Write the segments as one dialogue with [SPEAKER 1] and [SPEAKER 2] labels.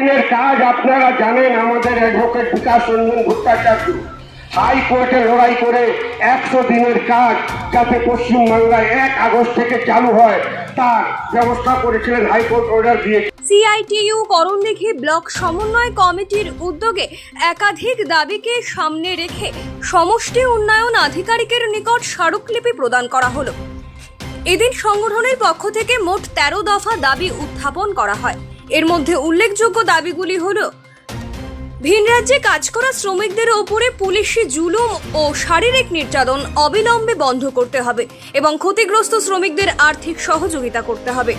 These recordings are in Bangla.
[SPEAKER 1] দিনের কাজ আপনারা জানেন, আমাদের অ্যাডভোকেট বিকাশ রঞ্জন ভট্টাচার্য। হাইকোর্টে লড়াই করে একশো দিনের কাজ যাতে পশ্চিমবাংলায় এক আগস্ট থেকে চালু হয়, তার ব্যবস্থা করেছিলেন হাইকোর্ট অর্ডার দিয়ে।
[SPEAKER 2] সিআইটিইউ করণদিঘি ব্লক সমন্বয় কমিটির উদ্যোগে একাধিক দাবিকে সামনে রেখে সমষ্টি উন্নয়ন আধিকারিকের নিকট স্মারকলিপি প্রদান করা হলো। এদিন সংগঠনের পক্ষ থেকে মোট তেরো দফা দাবি উত্থাপন করা হয়। এর মধ্যে উল্লেখযোগ্য দাবিগুলি হল, ভিন রাজ্যে কাজ করা শ্রমিকদের ওপরে পুলিশি জুলুম ও শারীরিক নির্যাতন অবিলম্বে বন্ধ করতে হবে এবং ক্ষতিগ্রস্ত শ্রমিকদের আর্থিক সহযোগিতা করতে হবে।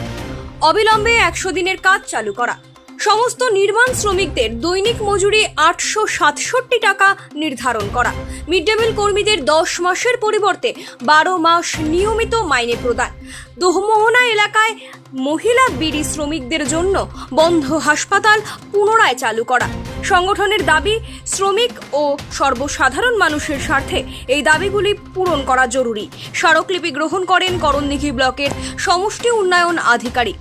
[SPEAKER 2] অবিলম্বে একশো দিনের কাজ চালু করা। সমস্ত নির্মাণ শ্রমিকদের দৈনিক মজুরি আটশো সাতষট্টি টাকা নির্ধারণ করা। মিড ডে মিল কর্মীদের দশ মাসের পরিবর্তে বারো মাস নিয়মিত মাইনে প্রদান। দোহমোহনা এলাকায় মহিলা বিড়ি শ্রমিকদের জন্য বন্ধ হাসপাতাল পুনরায় চালু করা। সংগঠনের দাবি, শ্রমিক ও সর্বসাধারণ মানুষের স্বার্থে এই দাবিগুলি পূরণ করা জরুরি। স্মারকলিপি গ্রহণ করেন করণদিঘি ব্লকের সমষ্টি উন্নয়ন আধিকারিক।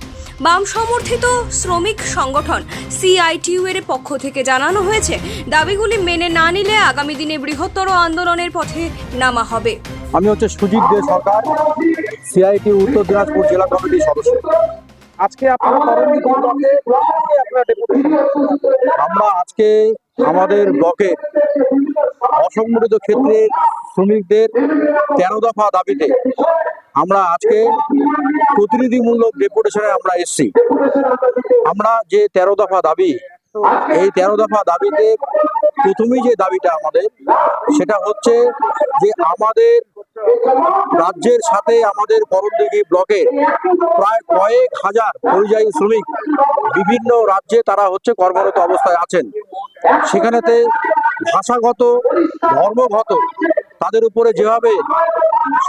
[SPEAKER 2] বাম সমর্থিত শ্রমিক সংগঠন সিআইটিইউ এর পক্ষ থেকে জানানো হয়েছে, দাবিগুলি মেনে না নিলে আগামী দিনে বৃহত্তর আন্দোলনের পথে নামা হবে।
[SPEAKER 3] আমি হচ্ছে সুজিত দে সরকার সিআইটি উত্তর দিনাজপুর জেলা কমিটির সদস্য। আজকে আপনারা করণদিঘি ব্লকে আমরা আজকে আমাদের ব্লকে অসংগঠিত ক্ষেত্রে শ্রমিকদের তেরো দফা দাবিতে আমরা আজকে প্রতিনিধিমূলক ডেপুটেশনে আমরা এসেছি। আমরা যে তেরো দফা দাবি, এই তেরো দফা দাবিতে প্রথমেই যে দাবিটা আমাদের, সেটা হচ্ছে যে আমাদের রাজ্যের সাথে আমাদের করণদিঘি ব্লকে প্রায় কয়েক হাজার পরিযায়ী শ্রমিক বিভিন্ন রাজ্যে তারা হচ্ছে কর্মরত অবস্থায় আছেন। সেখানেতে ভাষাগত, ধর্মগত তাদের উপরে যেভাবে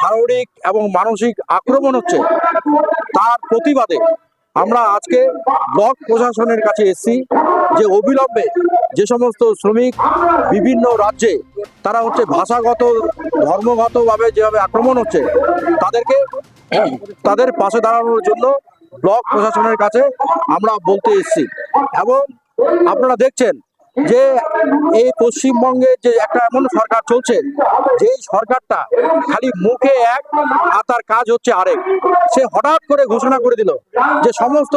[SPEAKER 3] শারীরিক এবং মানসিক আক্রমণ হচ্ছে, তার প্রতিবাদে আমরা আজকে ব্লক প্রশাসনের কাছে এসেছি যে অবিলম্বে যে সমস্ত শ্রমিক বিভিন্ন রাজ্যে তারা হচ্ছে ভাষাগত, ধর্মগতভাবে যেভাবে আক্রমণ হচ্ছে, তাদেরকে তাদের পাশে দাঁড়ানোর জন্য ব্লক প্রশাসনের কাছে আমরা বলতে এসেছি। এবং আপনারা দেখছেন যে এই পশ্চিমবঙ্গে যে একটা এমন সরকার চলছে যে সরকারটা খালি মুখে এক আর তার কাজ হচ্ছে আরেক। সে হঠাৎ করে ঘোষণা করে দিল যে সমস্ত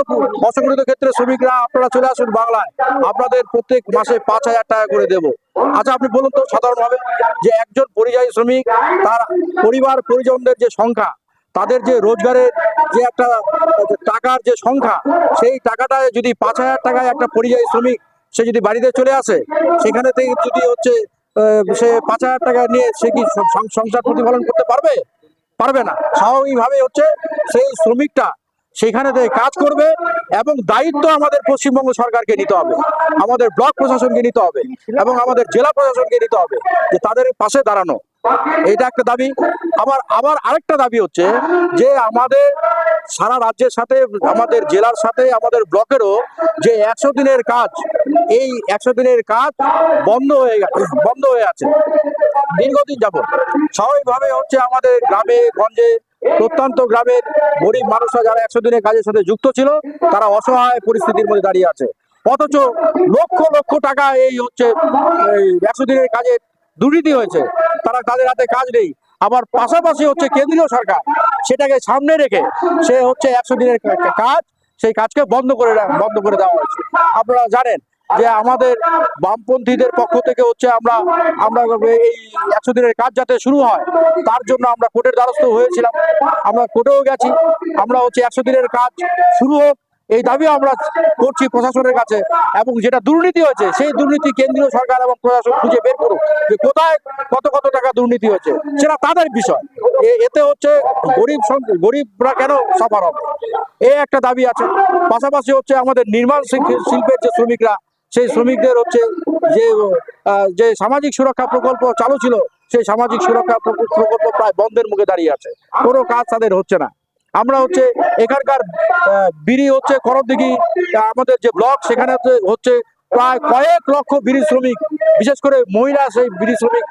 [SPEAKER 3] অসংগঠিত ক্ষেত্রে শ্রমিকরা আপনারা চলে আসুন বাংলায়, আপনাদের প্রত্যেক মাসে পাঁচ হাজার টাকা করে দেবো। আচ্ছা আপনি বলুন তো সাধারণভাবে যে একজন পরিযায়ী শ্রমিক, তার পরিবার পরিজনদের যে সংখ্যা, তাদের যে রোজগারের যে একটা টাকার যে সংখ্যা, সেই টাকাটা যদি পাঁচ হাজার টাকায় একটা পরিযায়ী শ্রমিক সে যদি বাড়িতে চলে আসে, সেখানে থেকে যদি হচ্ছে সে পাঁচ হাজার টাকা নিয়ে সে কি সংসার প্রতিফলন করতে পারবে? পারবে না। স্বাভাবিকভাবে হচ্ছে সেই শ্রমিকটা সেখানে কাজ করবে এবং দায়িত্ব আমাদের পশ্চিমবঙ্গ সরকারকে নিতে হবে। আমাদের ব্লক প্রশাসনকে নিতে হবে এবং আমাদের জেলা প্রশাসনকে নিতে হবে যে তাদের পাশে দাঁড়ানো। এটা একটা দাবি। আবার আবার আরেকটা দাবি হচ্ছে যে আমাদের সারা রাজ্যের সাথে, আমাদের জেলার সাথে, আমাদের ব্লকেরও যে একশো দিনের কাজ, এই একশো দিনের কাজ বন্ধ হয়ে বন্ধ হয়ে আছে। দীর্ঘদিন যাব স্বাভাবিকভাবে হচ্ছে আমাদের গ্রামে, গঞ্জে, প্রত্যন্ত গ্রামের গরিব মানুষরা যারা একশো দিনের কাজের সাথে যুক্ত ছিল, তারা অসহায় পরিস্থিতির মধ্যে দাঁড়িয়ে আছে। অথচ লক্ষ লক্ষ টাকা এই হচ্ছে একশো দিনের কাজে দুর্নীতি হয়েছে। তারা তাদের হাতে কাজ নেই। আবার পাশাপাশি হচ্ছে কেন্দ্রীয় সরকার, সেটাকে সামনে রেখে সে হচ্ছে একশো দিনের কাজ, সেই কাজকে বন্ধ করে বন্ধ করে দেওয়া হয়েছে। আপনারা জানেন যে আমাদের বামপন্থীদের পক্ষ থেকে হচ্ছে আমরা আমরা এই একশো দিনের কাজ যাতে শুরু হয়, তার জন্য আমরা কোর্টের দ্বারস্থ হয়েছিলাম। আমরা কোর্টেও গেছি। আমরা হচ্ছে একশো দিনের কাজ শুরু হোক এই দাবিও আমরা করছি প্রশাসনের কাছে এবং যেটা দুর্নীতি হয়েছে, সেই দুর্নীতি কেন্দ্রীয় সরকার এবং প্রশাসন খুঁজে বের করুক যে কোথায় কত কত টাকা দুর্নীতি হয়েছে, সেটা তাদের বিষয়। এতে হচ্ছে গরিব গরিবরা কেন সাফার হবে? এ একটা দাবি আছে। পাশাপাশি হচ্ছে আমাদের নির্মাণ শিল্পের যে শ্রমিকরা, সেই শ্রমিকদের হচ্ছে যে যে সামাজিক সুরক্ষা প্রকল্প চালু ছিল, সেই সামাজিক সুরক্ষা প্রকল্প প্রায় বন্ধের মুখে দাঁড়িয়ে আছে। কোনো কাজ তাদের হচ্ছে না। আমরা হচ্ছে এখানকার বিড়ি হচ্ছে করণদিঘি আহ, আমাদের যে ব্লক সেখানে হচ্ছে প্রায় কয়েক লক্ষ বিড়ি শ্রমিক বিশেষ করে মহিলা সেই বিড়ি শ্রমিক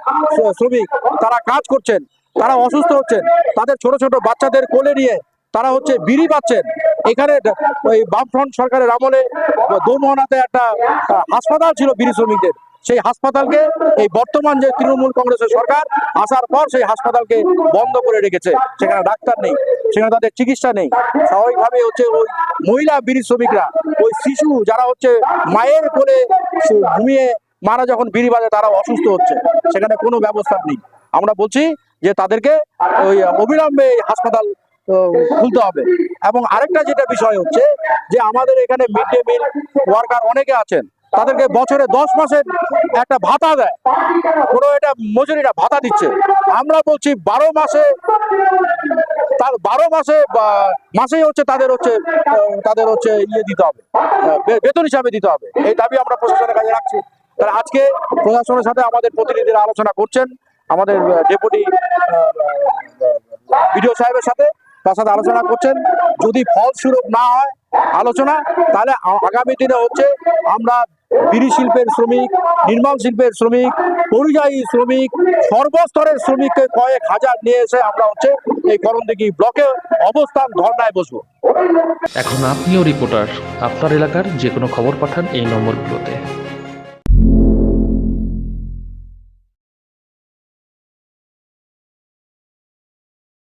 [SPEAKER 3] শ্রমিক তারা কাজ করছেন তারা অসুস্থ হচ্ছেন তাদের ছোট ছোট বাচ্চাদের কোলে নিয়ে তারা হচ্ছে বিড়ি পাচ্ছেন। এখানে ওই বামফ্রন্ট সরকারের আমলে দোমোহনাতে একটা হাসপাতাল ছিল বিড়ি শ্রমিকদের। সেই হাসপাতালকে এই বর্তমান যে তৃণমূল কংগ্রেসের সরকার আসার পর সেই হাসপাতালকে বন্ধ করে রেখেছে। সেখানে ডাক্তার নেই, সেখানে তাদের চিকিৎসা নেই। স্বাভাবিকভাবে হচ্ছে ওই মহিলা বিড়ি শ্রমিকরা, ওই শিশু যারা হচ্ছে মায়ের কোলে ঘুমিয়ে মারা যখন বিড়ি বাজে তারা অসুস্থ হচ্ছে। সেখানে কোনো ব্যবস্থা নেই। আমরা বলছি যে তাদেরকে ওই অবিলম্বে হাসপাতাল খুলতে হবে। এবং আরেকটা যেটা বিষয় হচ্ছে যে আমাদের এখানে মিড ডে মিল ওয়ার্কার অনেকে আছেন। তাদেরকে বছরে দশ মাসের একটা ভাতা দেয়। কোনো এটা মজুরিটা ভাতা দিচ্ছে। আমরা বলছি বারো মাসে তার বারো মাসে মাসেই হচ্ছে তাদের হচ্ছে তাদের হচ্ছে ইয়ে দিতে হবে বেতন হিসাবে দিতে হবে। এই দাবি আমরা প্রশাসনের কাছে রাখছি। তাহলে আজকে প্রশাসনের সাথে আমাদের প্রতিনিধিরা আলোচনা করছেন, আমাদের ডেপুটি বিডিও সাহেবের সাথে তার সাথে আলোচনা করছেন। যদি ফলস্বরূপ না হয় আলোচনা, তাহলে আগামী দিনে হচ্ছে আমরা বিড়ি শিল্পের শ্রমিক, নির্মাণ শিল্পের শ্রমিক, পরিযায়ী শ্রমিক, সর্বস্তরের শ্রমিককে কয়েক হাজার নিয়ে এসে আমরা হচ্ছে এই করণদিঘি ব্লকে অবস্থান ধর্নায় বসবো।
[SPEAKER 4] এখন আপনিও রিপোর্টার আপনার এলাকার যে কোনো খবর পাঠান এই নম্বরগুলোতে।